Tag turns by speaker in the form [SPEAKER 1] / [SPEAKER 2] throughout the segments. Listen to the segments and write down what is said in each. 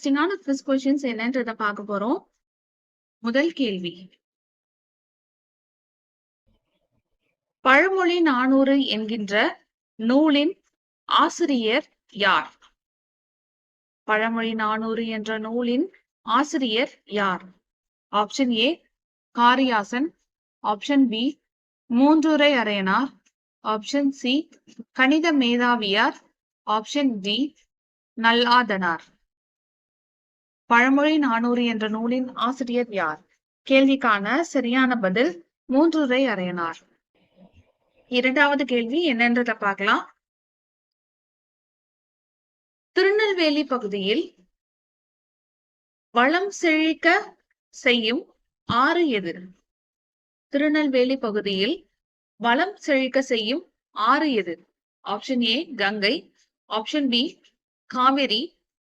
[SPEAKER 1] இன்ட்ரெஸ்டிங்கான quiz questions என்னன்றத பார்க்க போறோம். முதல் கேள்வி. பழமொழி நானூறு என்கின்ற நூலின் ஆசிரியர் யார்? பழமொழி நானூறு என்ற நூலின் ஆசிரியர் யார்? Option A Kariyasan. Option B Moondrurai Araiyanar option C கணித மேதாவியார். Option D Nalladhanar. பழமொழி நானூறு என்ற நூலின் ஆசிரியர் யார்? கேள்விக்கான சரியான பதில் மூன்றுரை அறையனார். இரண்டாவது கேள்வி என்னன்றத பார்க்கலாம். திருநெல்வேலி பகுதியில் வளம் செழிக்க செய்யும் ஆறு எது? திருநெல்வேலி பகுதியில் வளம் செழிக்க செய்யும் ஆறு எது? Option A Ganga option B Kaveri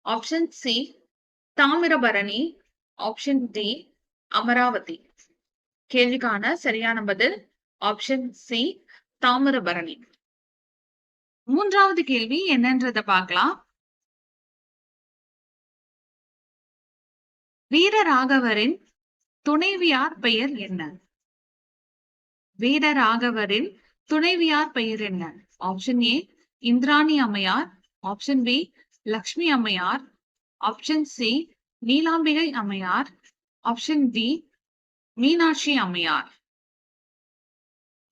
[SPEAKER 1] option C Tamirabarani option D Amaravati. கேள்விக்கான சரியான பதில் ஆப்ஷன் சி தாமிரபரணி. மூன்றாவது கேள்வி என்னன்றத பார்க்கலாம். வீரராகவரின் துணைவியார் பெயர் என்ன? வீரராகவரின் துணைவியார் பெயர் என்ன? Option A Indrani Ammaiyar. Option B Lakshmi Ammaiyar. Option C Neelambigai Ammaiyar option D Meenakshi அம்மையார்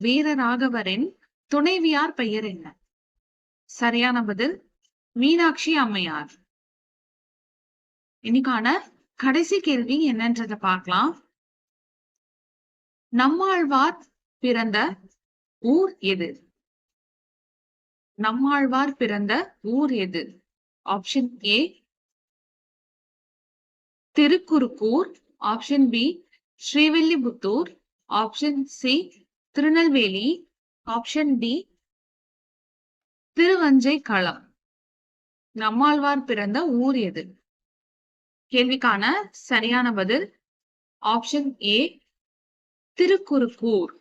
[SPEAKER 1] வீரராகவரின் துணைவியார் பெயர் என்ன? சரியான பதில் மீனாட்சி அம்மையார் இன்னைக்கான கடைசி கேள்வி என்னன்றத பார்க்கலாம். நம்மாழ்வார் பிறந்த ஊர் எது? நம்மாழ்வார் பிறந்த ஊர் எது? Option A Thirukkurugur option B Srivilliputhur option C Tirunelveli option D Thiruvanjaikalam Nammalvar பிறந்த ஊர் எது? கேள்விக்கான சரியான பதில் ஆப்ஷன் ஏ திருக்குறுக்கூர்